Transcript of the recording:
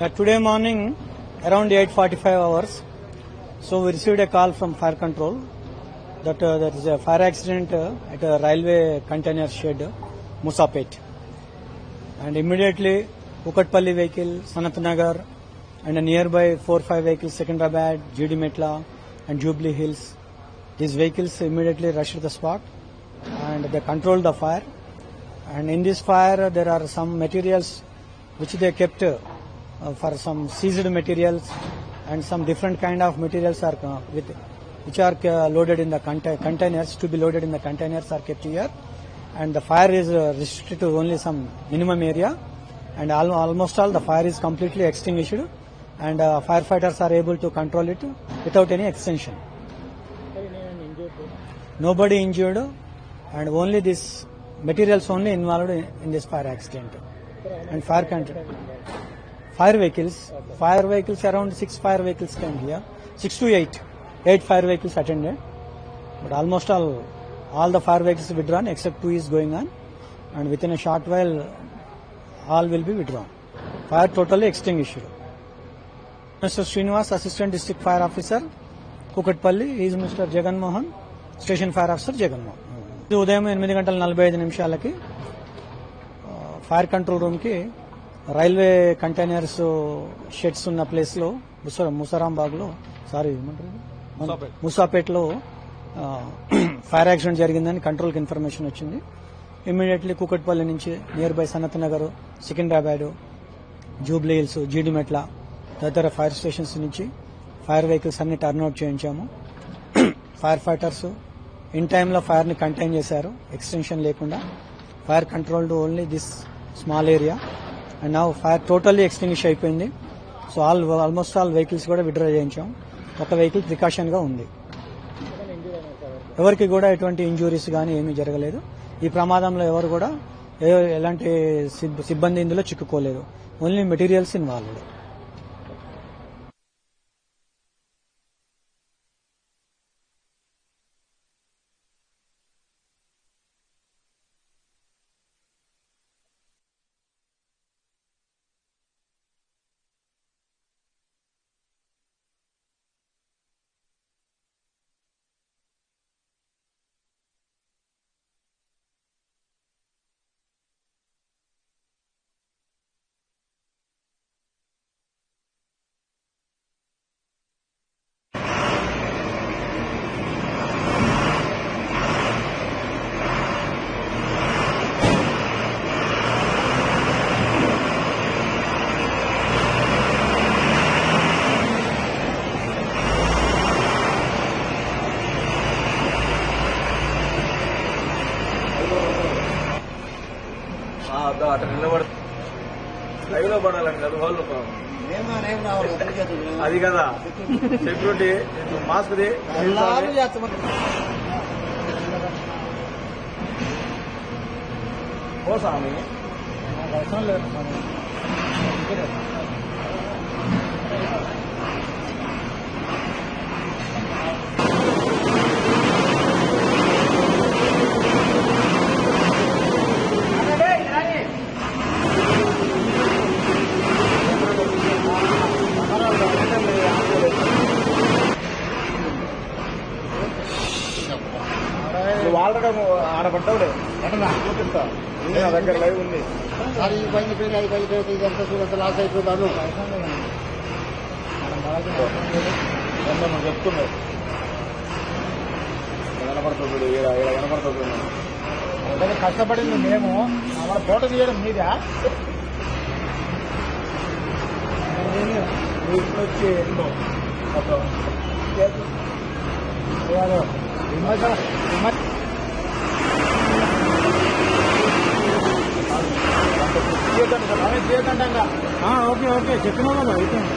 Uh, today morning, around 8:45 hours, so we received a call from fire control that uh, there is a fire accident uh, at a railway container shed, Musapet, and immediately Kukatpalli vehicle, Sanat Nagar, and a nearby four five vehicles, Secunderabad, GD Metla, and Jubilee Hills. These vehicles immediately rushed to the spot, and they controlled the fire. And in this fire, there are some materials which they kept for some seized materials and some different kind of materials are uh, with which are uh, loaded in the conta- containers to be loaded in the containers are kept here. And the fire is uh, restricted to only some minimum area. And al- almost all the fire is completely extinguished. And uh, firefighters are able to control it without any extension. Nobody injured. And only this materials only involved in, in this fire accident. And fire control fire vehicles fire vehicles around six fire vehicles came here six to eight eight fire vehicles attended but almost all all the fire vehicles withdrawn except two is going on and within a short while all will be withdrawn fire totally extinguished mr srinivas assistant district fire officer Kukatpally is mister Jagan Mohan station fire officer Jagan Mohan ఇది ఉదయం ఎనిమిది గంటల నలభై ఐదు నిమిషాలకి ఆ, fire control room కి railway containers sheds ఉన్న ప్లేస్లో ముస- ముసరాంబాగ్లో సారీ ఏమంటారు? ముసాపేట్లో ఫైర్ యాక్సిడెంట్ జరిగిందని కంట్రోల్కి ఇన్ఫర్మేషన్ వచ్చింది. ఇమ్మీడియట్లీ కుకట్పల్లి నుంచి నియర్ బై సనత్ నగర్ సికింద్రాబాద్ జూబ్లీ హిల్స్ జీడిమెట్ల తదితర ఫైర్ స్టేషన్స్ నుంచి ఫైర్ వెహికల్స్ అన్ని టర్న్అవుట్ చేయించాము. ఫైర్ ఫైటర్స్ ఇన్ టైంలో ఫైర్ని కంటైన్ చేశారు ఎక్స్టెన్షన్ లేకుండా. Fire controlled only this small area. And నా ఫైర్ టోటల్లీ ఎక్స్టింగ్విష్ అయిపోయింది. So all almost all vehicles కూడా విడ్రా చేయించాం. ఒక వెహికల్ ప్రికాషన్గా ఉంది. ఎవరికి కూడా ఎటువంటి ఇంజురీస్ కానీ ఏమీ జరగలేదు. ఈ ప్రమాదంలో ఎవరు కూడా ఎలాంటి సిబ్- సిబ్బంది ఇందులో చిక్కుకోలేదు. ఓన్లీ మెటీరియల్స్ ఇన్వాల్వ్డ్ అటు నిలబడ లైవ్లో పడాలని కదా వాళ్ళు అది కదా. సెక్యూరిటీ మాస్క్ ఓ స్వామి. అవసరం లేదు చూపిస్తా. ఉంది నా దగ్గర లైవ్ ఉంది. అది ఈ పని పోయింది అది పని పోయింది ఇదంతా చూడంత లాస్ అయిపోతాను? చెప్తున్నావు కనపడుతుంది కనపడుతుంది. అలాగే కష్టపడింది మేము. మన ఫోటో తీయడం మీదా? వచ్చి ఎన్నో విమర్శ- విమర్శ- ఓకే ఓకే. చెప్పినా కదా అయిపోయింది